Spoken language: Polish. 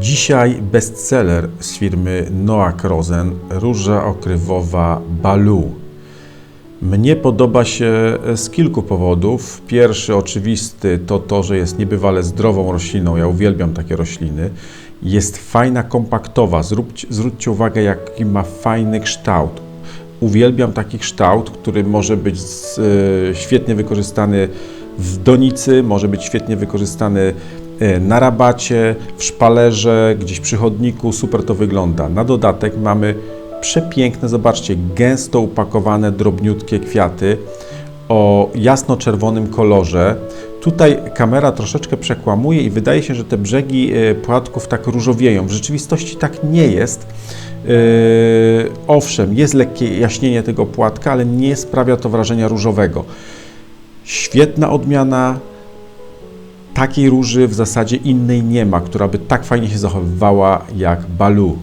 Dzisiaj bestseller z firmy Noah Rosen, róża okrywowa Balu. Mnie podoba się z kilku powodów. Pierwszy, oczywisty, to to, że jest niebywale zdrową rośliną. Ja uwielbiam takie rośliny. Jest fajna, kompaktowa. Zróbcie, zwróćcie uwagę, jaki ma fajny kształt. Uwielbiam taki kształt, który może być e, świetnie wykorzystany w donicy, może być świetnie wykorzystany e, na rabacie, w szpalerze, gdzieś przy chodniku. Super to wygląda. Na dodatek mamy przepiękne, zobaczcie, gęsto upakowane, drobniutkie kwiaty o jasno-czerwonym kolorze. Tutaj kamera troszeczkę przekłamuje i wydaje się, że te brzegi e, płatków tak różowieją. W rzeczywistości tak nie jest. Yy, owszem, jest lekkie jaśnienie tego płatka, ale nie sprawia to wrażenia różowego. Świetna odmiana. Takiej róży w zasadzie innej nie ma, która by tak fajnie się zachowywała jak Balu.